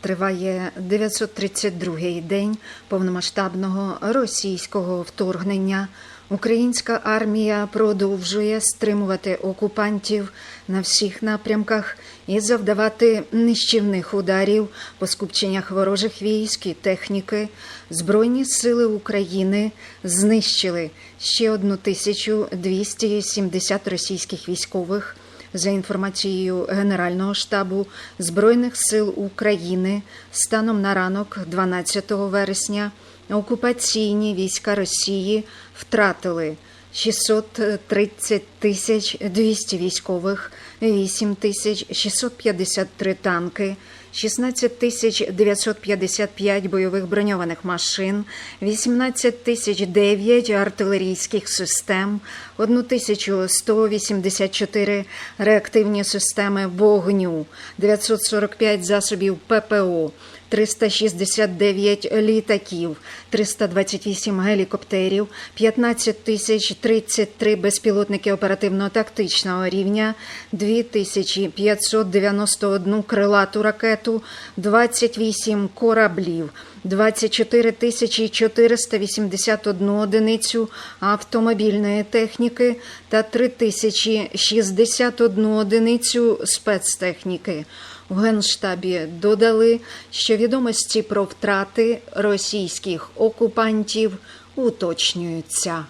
Триває 932-й день повномасштабного російського вторгнення. Українська армія продовжує стримувати окупантів на всіх напрямках і завдавати нищівних ударів по скупченнях ворожих військ і техніки. Збройні сили України знищили ще 1270 російських військових. За інформацією Генерального штабу Збройних сил України, станом на ранок 12 вересня окупаційні війська Росії втратили 630 тисяч 200 військових, 8 тисяч 653 танки, 16 тисяч 955 бойових броньованих машин, 18 тисяч 9 артилерійських систем, 1184 реактивні системи вогню, 945 засобів ППО, 369 літаків, 328 гелікоптерів, 15 тисяч 33 безпілотники оперативно-тактичного рівня, 2591 крилату ракету, 28 кораблів, 24 тисячі 481 одиницю автомобільної техніки та 3 тисячі 61 одиницю спецтехніки. В Генштабі додали, що відомості про втрати російських окупантів уточнюються.